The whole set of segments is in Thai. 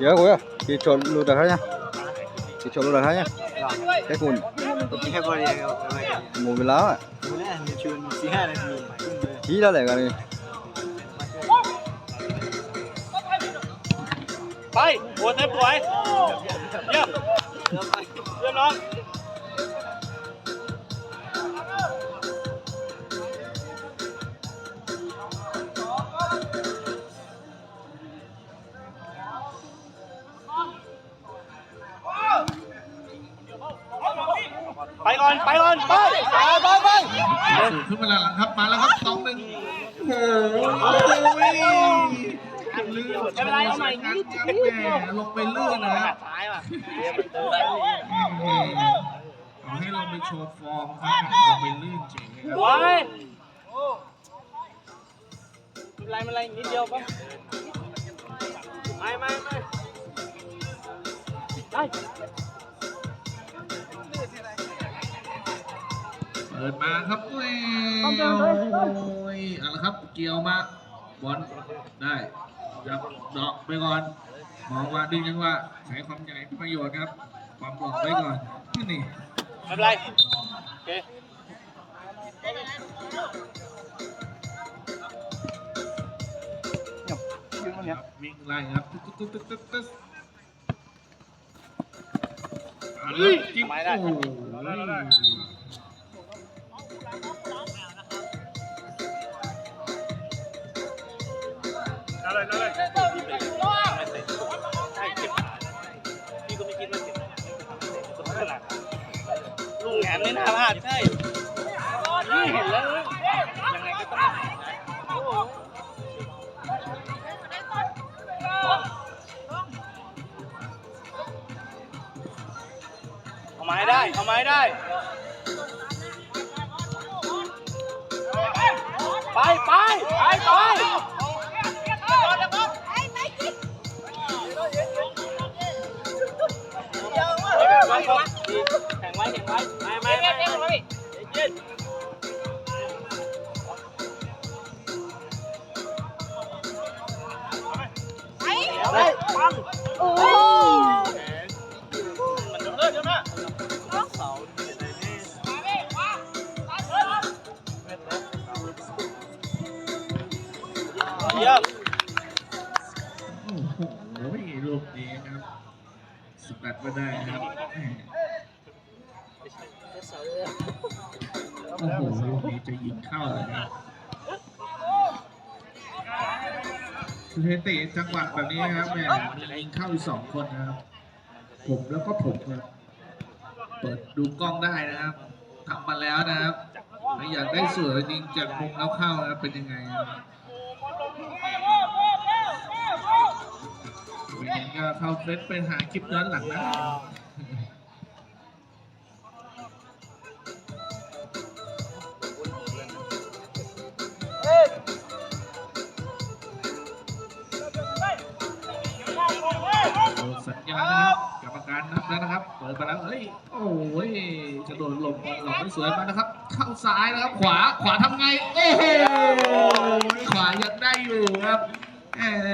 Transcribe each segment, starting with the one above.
เยอะกว่าขี่ชนลูดตะไคร้เนี่ยขี่ชนลูดตะไคร้เนี่ยแค่คุณแค่บริเวหมูไปแล้วอะห้ที่แล้วแหละกันนี่ไปโอ้เต็มตัวเยี่เยี่น้อง สูงขึ้นมาหลังครับ มาแล้วครับสองหนึ่งโอ้โหลื่นไม่เป็นไรเอาใหม่นิดครับแหมลงไปลื่นนะครับซ้ายว่ะขอให้ลงไปโชว์ฟอร์มครับลงไปลื่นเจ๋งเลยครับไว้ไม่เป็นไรไม่เป็นไรนิดเดียวป่ะไม่ไม่ไม่ได้ ปิดมาครับโอ้ยโอ้ยเอาละครับ เกี่ยวมาบอลได้จับดอกไปก่อนมองว่าดึงจังหวะใช้ความใหญ่ประโยชน์ครับ ความปลอดไว้ก่อนนี่ไม่เป็นไรโอเคครับวิ่งไล่ครับตึ๊ดตึ๊ดตึ๊ดตึ๊ดตึ๊ดเอาเลยจิ้มโอ้โหได้ เลยนั่นไม่เสร็จใช่เก็บพี่ก็ไม่คิดว่าเก็บขนาดลูกแหนไม่น่าพลาดใช่นี่เห็นแล้วยังไงก็ต้องเอาไม้ได้ เอาไม้ได้ ไปไปไปไป แข่งไว้แข่งไว้ไม่ไม่ไม่ไม่ยืนได้ปังโอ้ สกัดมาได้นะครับแหมโอ้โหลูกนี้จะยิงเข้าเลยครับสถิติจังหวะแบบนี้ครับแมมียิงเข้าอีกสองคนนะครับ ผมแล้วก็ผมครับเปิดดูกล้องได้นะครับทำมาแล้วนะครับถ้าอยากได้สวยจริงจากมุมแล้วเข้านะเป็นยังไงครับ ก็เข้าเฟซไปหาคลิปย้อนหลังนะสัญญาณนะครับกรรมการนับแล้วนะครับ เปิดไปแล้วเฮ้ยโอ้ยกระโดดหลบหลบไม่สวยมานะครับ เข้าซ้ายนะครับ ขวาขวาทำไง โอ้โหขวายังได้อยู่ครับ แหม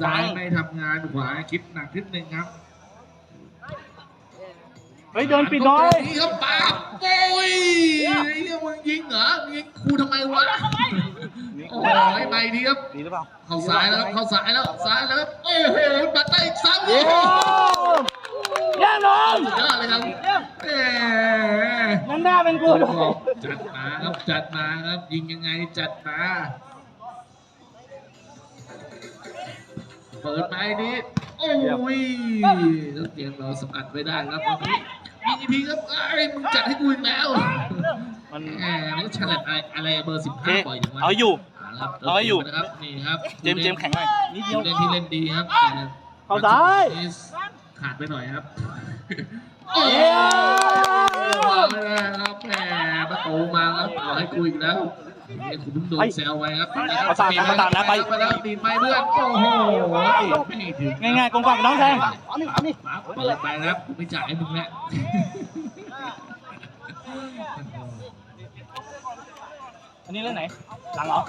ซ้ายไม่ทำงานขวาคิดหนักนิดนึงครับเฮ้ยโดนปิดน้อยนี่ครับปาบโอ้ยไอ้เหี้ยมึงยิงเหรอมึงยิงครูทำไมวะโอ้ยไปดีครับดีหรือเปล่าเข้าซ้ายแล้วครับเข้าซ้ายแล้วซ้ายแล้วครับโอ้โหบัตรได้อีกซ้ำโอ้โอ้โหแน่นอนสุดยอดเลยครับแหมนั่นหน้าเป็นกูด้วยจัดมาครับจัดมาครับยิงยังไงจัดมา เปิดไปนี้ โอ้ยแล้วเกมเราสกัดไม่ได้ครับวันนี้ยิงอีกทีครับไอ้ยมึงจัดให้กูอีกแล้วมันแหมแล้วฉลับอะไรอะไรเบอร์สิบห้าปล่อยถึงวันเอาอยู่ครับเอาอยู่นะครับนี่ครับเจมส์เจมส์แข็งหน่อยนิดเดียวผู้เล่นที่เล่นดีครับเข้าซ้ายขาดไปหน่อยครับเย้มาแล้วครับแหมประตูมาครับเอาให้กูอีกแล้วนี่ คุณเพิ่งโดนแซวไว้ครับประสานนะประสานนะไปไปแล้วตีไปเพื่อนโอ้โหไม่ถึงง่ายๆกงกวางน้องแทงมาเปิดไปนะครับกูไม่จ่ายให้มึงแล้วอันนี้เล่นไหน หลังเหรอ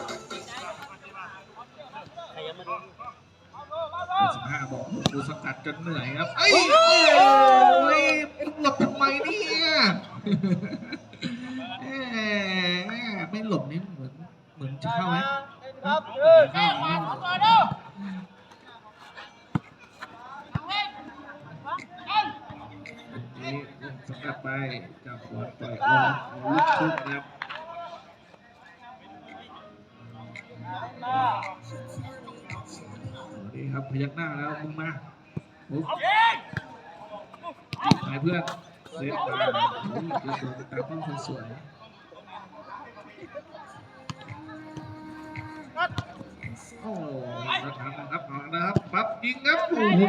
สิบห้าบอกดูสกัดจนเหนื่อยครับ เอ้ยโอ้ยหลบทำไมเนี่ยแหมไม่หลบนี่เห มืนจะเข้าไหมครับเข้าไหมนี่สกัดไปจับบอลปล่อยออกลูกชุดนะครับนี่ครับพยักหน้าแล้วมึงมาปุ๊บหายเพื่อนเซฟตามโอ้ยดูตัวตามต้องสวยๆ โอ้ยมาทำนะครับเอานะครับปั๊บยิงครับโอ้โห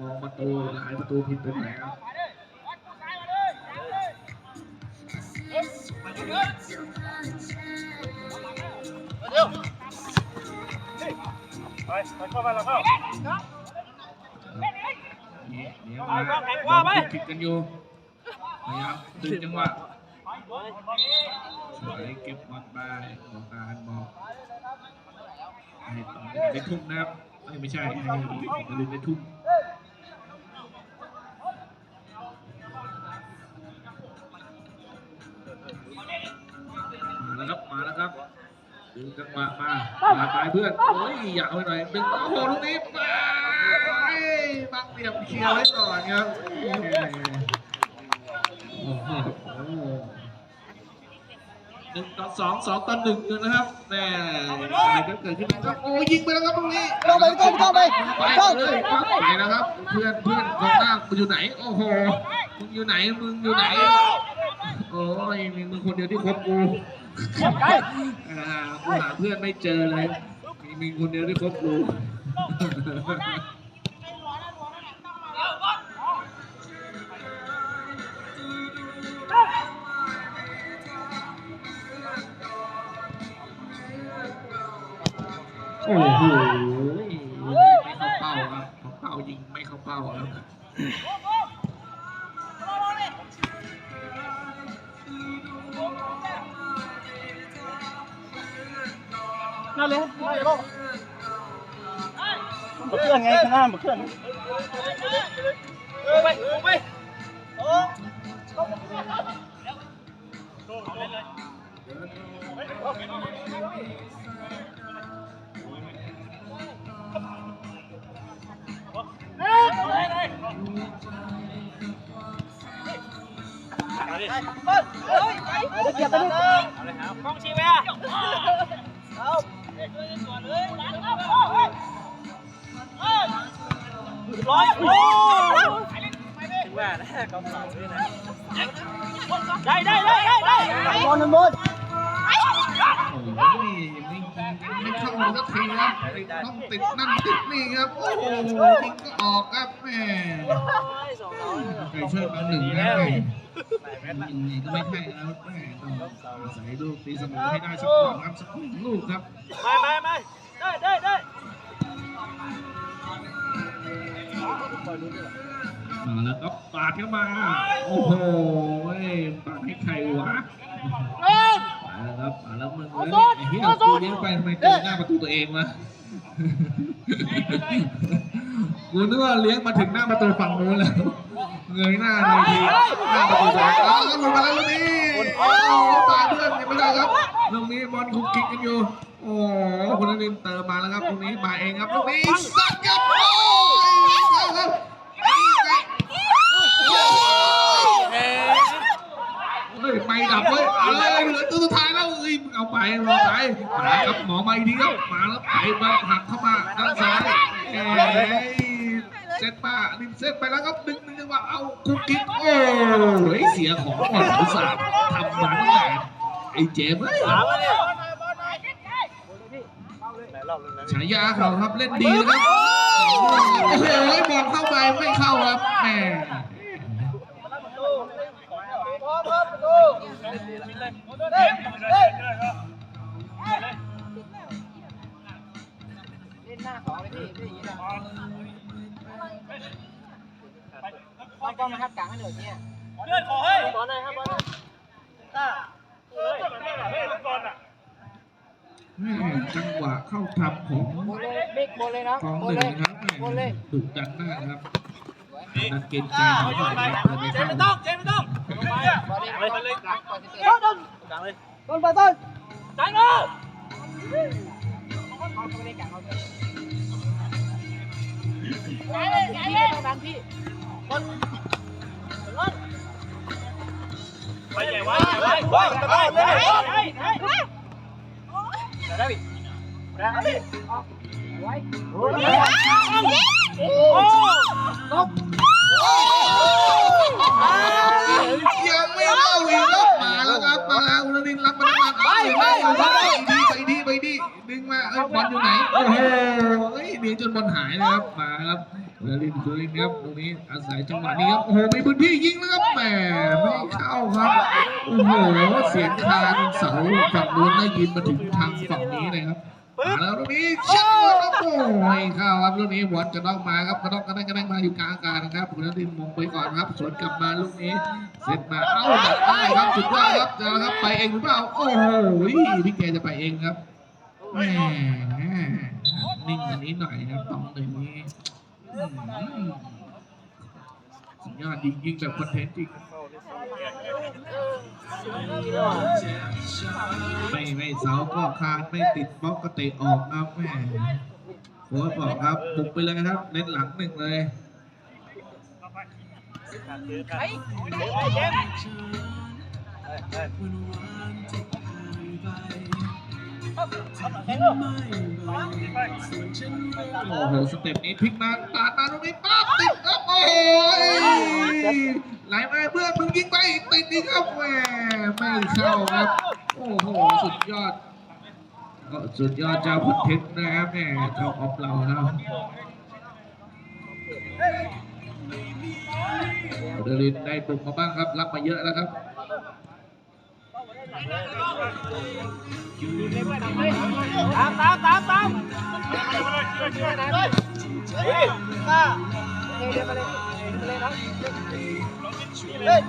มองประตูหายประตูผิดตรงไหนครับไปไปเข้ามาแล้วเข้านี่เดี๋ยวมาผิดกันอยู่พยายามดึงจังหวะสวยเก็บบอลไปบอกการบอก ให้ต่อในทุ่มนะครับไม่ใช่ให้มาลืมในทุ่มมาแล้วครับมาแล้วครับดึงจังหวะมามาไปเพื่อนโอ้ยอยากเอาไปหน่อยดึงโอ้โหลูกนี้ไปบังเหลี่ยมเคลียร์ไว้ก่อนครับโอ้โหหนึ่งต่อสองสองต่อหนึ่งอยู่นะครับแม่อะไรก็เกิดขึ้นนะครับโอ้ยิงไปแล้วครับตรงนี้เข้าไปเข้าไปเข้าไปไปเข้าเลยปั๊บไปแล้วครับ เพื่อนเพื่อนกองหน้ามึงอยู่ไหน โอ้โหมึงอยู่ไหนมึงอยู่ไหนโอ้ยมีมึงคนเดียวที่คบกูอ่ากูหาเพื่อนไม่เจอเลยมีมึงคนเดียวที่คบกู โอ้โหไม่เข้าเป้าครับเของเป้ายิงไม่เข้าเป้าครับนั่นเลยนั่นเลยลูกเคลื่อนไงข้างหน้ามาเคลื่อนไปไป กองชีแวร์ร้อยโอ้ว่านะกองสองด้วยนะได้ได้ได้ได้ได้บอลบอล ไม่เข้าสักทีครับต้องติดนั่นติดนี่ครับ โอ้โหยิงก็ออกครับแม่ไก่เชิดมาหนึ่งนะแม่ยิงนี่ก็ไม่ใช่แล้วแม่ต้องอาศัยลูกตีเสมอให้ได้สักก่อนครับสักหนึ่งลูกครับไม่ไม่ไม่ได้ได้ได้มาแล้วครับปาดเข้ามา โอ้โหปาดให้ใครวะมา แล้วครับมาแล้วมึงเลยไอ้เหี้ยกูเลี้ยงไปทำไมเจอหน้าประตูตัวเองวะกูนึกว่าเลี้ยงมาถึงหน้าประตูฝั่งนู้นแล้วเงยหน้าหน่อยทีหน้าประตูตัวเองอ้าวหลุดมาแล้วลูกนี้โอ้ตายเพื่อนยังไม่ได้ครับลูกนี้บอลคุกคิกกันอยู่โอ้คุณนรินทร์เติมมาแล้วครับลูกนี้มาเองครับลูกนี้สัตว์ครับโอ้ยเข้าครับเฮ้ย ไม่ดับเว้ยเอาเลยเหลือตัวสุดท้ายแล้วเอ้ยมึงเอาไปเอาไปมาครับหมอมาอีกทีครับมาแล้วไปมาหักเข้ามาด้านซ้ายเอ้ยเซตป้าริมเซตไปแล้วครับดึงดึงจังหวะเอาคุกกิ๊กโอ้ยเสียของหมดอุตส่าห์ทำมาตั้งแต่ไอ้เจมส์เอ้ยถามมาเนี่ยไหนรองนะฉายาเขาครับเล่นดีนะครับโอ้โหบอลเข้าไปไม่เข้าครับแหม มันก็มาทับกลางให้หน่อยเนี่ยเลื่อนขอให้บอลเลยครับบอลเลยต้าเฮ้ยเฮ้ยบอลอะแม่จังหวะเข้าทำของโบเลยบิ๊กโบเลยน้องกองโบหนึ่งเลยนะครับแม่โบเลยดุดันมากครับ นักเกณฑ์ใจก้าเขาโยนไปเปิดไม่เจเข้าไม่ต้องเจไม่ต้องบอลเลยไปเลยหลังก่อนตะต้นต้นไปต้นจ่ายมาเขาไม่ได้กะเขาเลยไหนเลยไหนเลยต้องดันพี่ไปใหญ่ไว้ใหญ่ไว้ไว้ตะโกนเลยได้พี่ได้พี่ออกไว้โอ้ย ยังไม่เล่าอีกครับมาแล้วครับมาแล้วอุลนินรับมาได้มาไปไปไปดีไปดีดึงมาเอ้ยบอลอยู่ไหนโอ้โหเฮ้ยเดียวจนบอลหายนะครับมาครับอุลนินอุลนินครับตรงนี้อาศัยจังหวะนี้ครับโอ้โหมีพื้นที่ยิงแล้วครับแหมไม่เข้าครับโอ้โหเสียงคานเสาฝั่งนู้นได้ยินมาถึงทางฝั่งนี้เลยครับ มาแล้วตรงนี้เช็คแล้วครับโอ้ยเข้าครับลูกนี้บอลจะต้องมาครับกระต้องกระได้กระได้มาอยู่กลางอากาศนะครับอุลนินมงไปก่อนครับสวนกลับมาลูกนี้เสร็จมาเอ้าดักได้ครับสุดยอดครับจะครับไปเองหรือเปล่าโอ้โหพี่แกจะไปเองครับแหมนิ่งกว่านี้หน่อยครับตองหนึ่งนี้สุดยอดจริงๆแบบคอนเทนต์จริง ไม่ไม่เสาก็คานไม่ติดบล็อกก็เตะออกครับแม่โค้ชบอกครับบุกไปเลยครับเล่นหลังหนึ่งเลย โอ้โหสเต็ปนี้พลิกมาปาดมาตรงนี้ปั๊บติดครับโอ้ยไหลมาเพื่อนมึงยิงไปติดอีกครับแหมไม่เข้าครับ โอ้โหสุดยอดก็สุดยอดเจ้าพุทธเทนนะครับแม่เจ้าออฟเราครับเดลินได้ปุ่มมาบ้างครับรับมาเยอะแล้วครับ ตามตามตามตามเฮ้ยมาเดินมาเลยมาเลยน้อเฮ้ย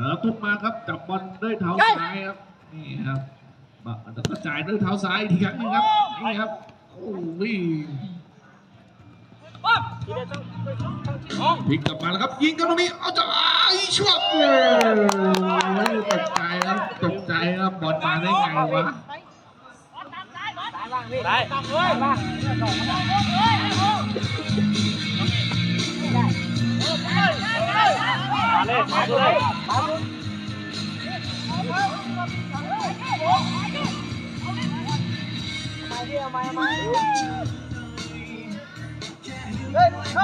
แล้วทุกมาครับจับบอลด้วยเท้าซ้ายครับนี่ครับบักแล้วก็จ่ายด้วยเท้าซ้ายอีกทีครั้งนึงครับนี่ครับโอ้ย พลิกกลับมาแล้วครับ ยิงกันตรงนี้เอาจะอ้ายชวบโอ้ยตกใจครับตกใจครับบอลมาได้ไงวะได้ตั้งเลยมามาเลยมาเลยมาดิเอามาเอามาเฮ้ยครับ ไป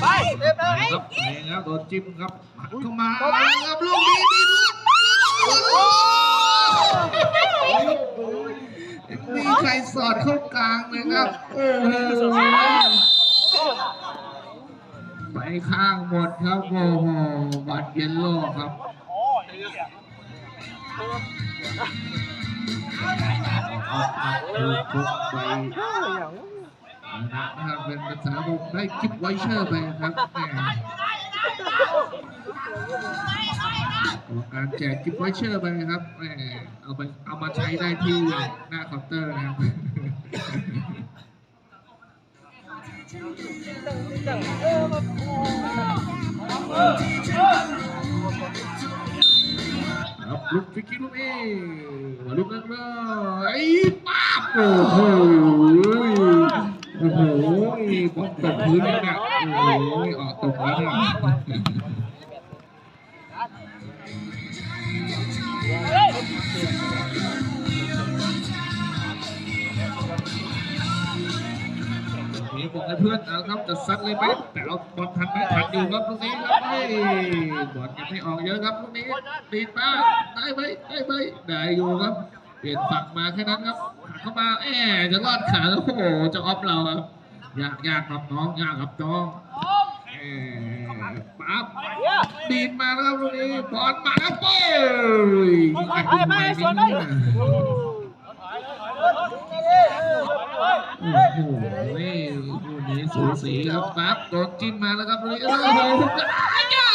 ไปเต็มเลยครับนี่ครับโดนจิ้มครับหันเข้ามาครับลูกนี้มีลุ้นมีใครสอดเข้ากลางเลยครับโอ้โหไป ข้างหมดครับโอ้โหบัตรเยลโล่ครับโอ้ยเหี้ยออกมาถูกทุกไปนะครับเป็นภาษาผมได้กิฟต์ไวเชอร์ไปครับแมกรรมการแจกกิฟต์ไวเชอร์ไปครับแหมเอาไปเอามาใช้ได้ที่หน้าเคาน์เตอร์นะครับ ครับลุกฟิกกี้ลูกนี้ลุกนั่นเลยไอ้ป้าบโอ้โหโอ้โหบอลตกพื้นเนี่ยโอ้โหออกตกแล้วเนี่ย นี่บอกให้เพื่อนเอาครับจะซัดเลยไหมแต่เอาบอลทันไหมทันอยู่ครับลูกนี้ครับเฮ้ยบอลยังไม่ออกเยอะครับลูกนี้ตีป้าได้ไหมได้ไหมได้อยู่ครับ เปลี่ยนฝั่งมาแค่นั้นครับหักเข้ามาแอบจะรอดขาแล้วโอ้โหจะออฟเราครับยากยากครับน้องยากครับน้องเออปั๊บดีดมาแล้วครับลูกนี้บอลมาแล้วโป้ยยิงอัดลูกใหม่นี่เนี่ยเโอ้โหคู่ นี้สูสีครับปั๊บโดนจิ้มมาแล้วครับเลยโอ้โหอ้ายา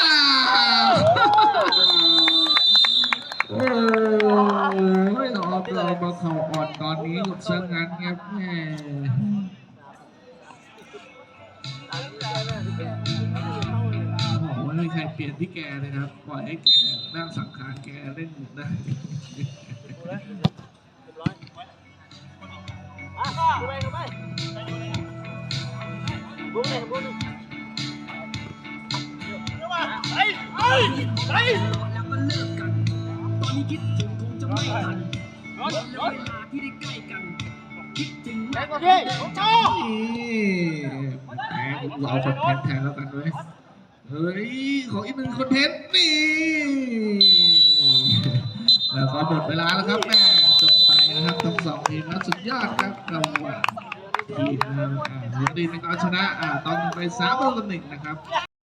โอ้ยเราเรามาเข่าอ่อนตอนนี้กับเชิงงานครับแม่โอ้โหไม่มีใครเปลี่ยนที่แกเลยครับ ปล่อยให้แกนั่งสังขารแกเล่นอยู่ได้แบงค์พี่โจ้แหมเราคอนเทนต์แทนแล้วกันด้วยเฮ้ย ขออีกหนึ่งคอนเทนต์นี่แล้วก็หมดเวลาแล้วครับแม่จบไปนะครับทั้งสองทีมนะสุดยอดครับเรา ทีมนะครับอ่าทีมดีในกาชนะอ่าตอนไปสามต่อหนึ่งนะครับ